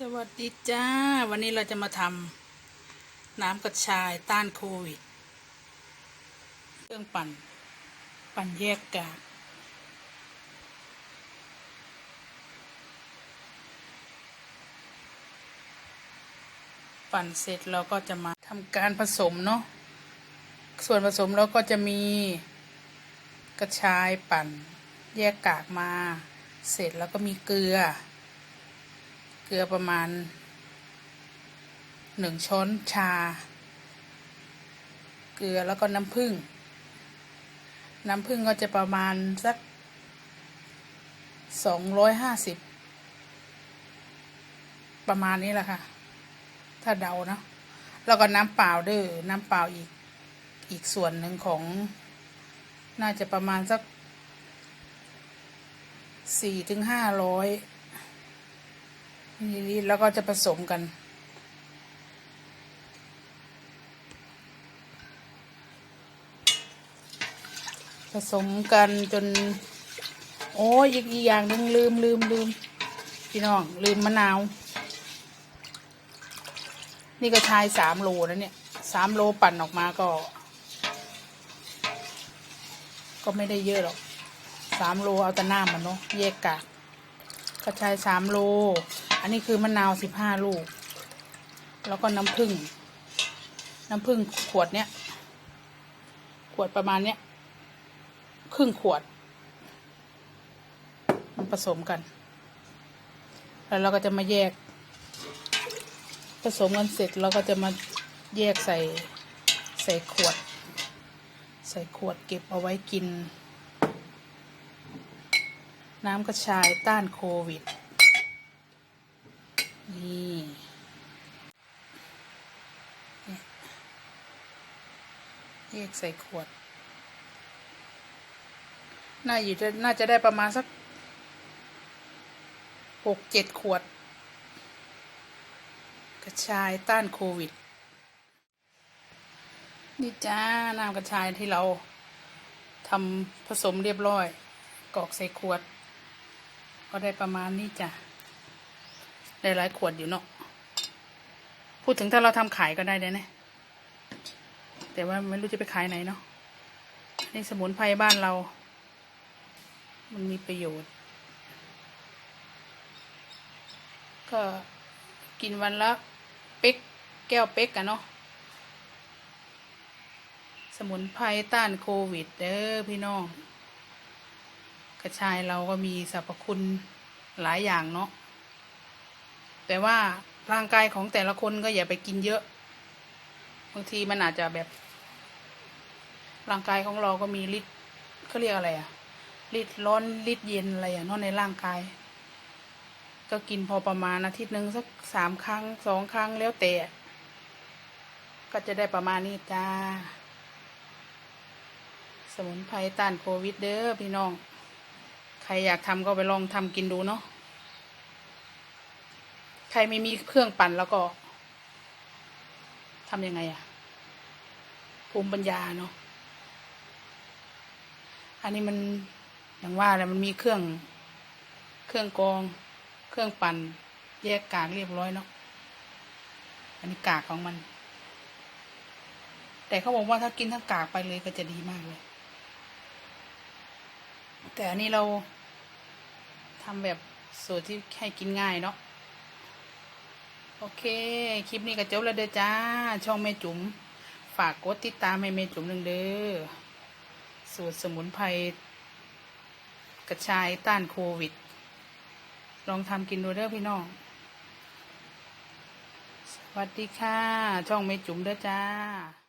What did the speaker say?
สวัสดีจ้า วันนี้เราจะมาทำน้ำกระชายต้านโควิด เครื่องปั่น ปั่นแยกกากปั่นเสร็จเราก็จะมาทำการผสมเนาะ ส่วนผสมเราก็จะมีกระชายปั่น แยกกากมา เสร็จแล้วก็มีเกลือ เกลือประมาณหนึ่งช้อนชา เกลือแล้วก็น้ำผึ้งน้ำผึ้งก็จะประมาณสักสองร้อยห้าสิบประมาณนี้แหละค่ะ ถ้าเดาเนาะแล้วก็น้ำเปล่าเด้อน้ำเปล่าอีกอีกส่วนหนึ่งของ น่าจะประมาณสักสี่ถึงห้าร้อย มิลลิลิตรแล้วก็จะผสมกัน ผสมกันจน โอ้ยอีกอีกอย่างนึงลืมลืมลืมพี่น้องลืมมะนาว นี่ก็ชายสามโลนะเนี่ยสามโลปั่นออกมาก็ ก็ไม่ได้เยอะหรอกสามโลเอาแต่หน้ามันเนาะแยกกากกระชายสามโล อันนี้คือมะนาวสิบห้าลูก แล้วก็น้ำผึ้งน้ำผึ้งขวดเนี้ย ขวดประมาณเนี้ยครึ่งขวด มันผสมกัน แล้วเราก็จะมาแยก ผสมกันเสร็จเราก็จะมาแยกใส่ใส่ขวด ใส่ขวดเก็บเอาไว้กิน น้ำกระชายต้านโควิด นี่แยกใส่ขวด น่าอยู่จะน่าจะได้ประมาณสักหกเจ็ดขวด กระชายต้านโควิด นี่จ้า น้ำกระชายที่เราทำผสมเรียบร้อย กอกใส่ขวด ก็ได้ประมาณนี้จ้ะ ได้หลายขวดอยู่เนาะพูดถึงถ้าเราทำขายก็ได้เลยนะแต่ว่าไม่รู้จะไปขายไหนเนาะนี่สมุนไพรบ้านเรา มันมีประโยชน์ ก็กินวันละเป๊กแก้วเป๊กกันเนาะสมุนไพรต้านโควิด เด้อพี่น้อง กระชายเราก็มีสรรพคุณหลายอย่างเนาะ แต่ว่าร่างกายของแต่ละคนก็อย่าไปกินเยอะ บางทีมันอาจจะแบบ ร่างกายของเราก็มีฤทธิ์เขาเรียกอะไรอะฤทธิ์ร้อนฤทธิ์เย็นอะไรอะนาะในร่างกาย ก็กินพอประมาณอาทิตย์หนึ่งสักสามครั้งสองครั้งแล้วแต่ก็จะได้ประมาณนี้จ้า สมุนไพรต้านโควิดเด้อพี่น้อง ใครอยากทำก็ไปลองทำกินดูเนาะ ใครไม่มีเครื่องปั่นแล้วก็ทำยังไงอะภูมิปัญญาเนาะอันนี้มันอย่างว่าแหละมันมีเครื่อง เครื่องกรอง เครื่องปั่น แยกกากเรียบร้อยเนาะอันนี้กากของมัน แต่เขาบอกว่าถ้ากินทั้งกากไปเลยก็จะดีมากเลย แต่อันนี้เราทำแบบสูตรที่ให้กินง่ายเนาะ โอเค คลิปนี้ก็จบแล้วเด้อจ้า ช่องแม่จุ๋ม ฝากกดติดตามให้แม่จุ๋มหนึ่งเด้อ สูตรสมุนไพรกระชายต้านโควิด ลองทำกินดูเด้อพี่น้อง สวัสดีค่ะ ช่องแม่จุ๋มเด้อจ้า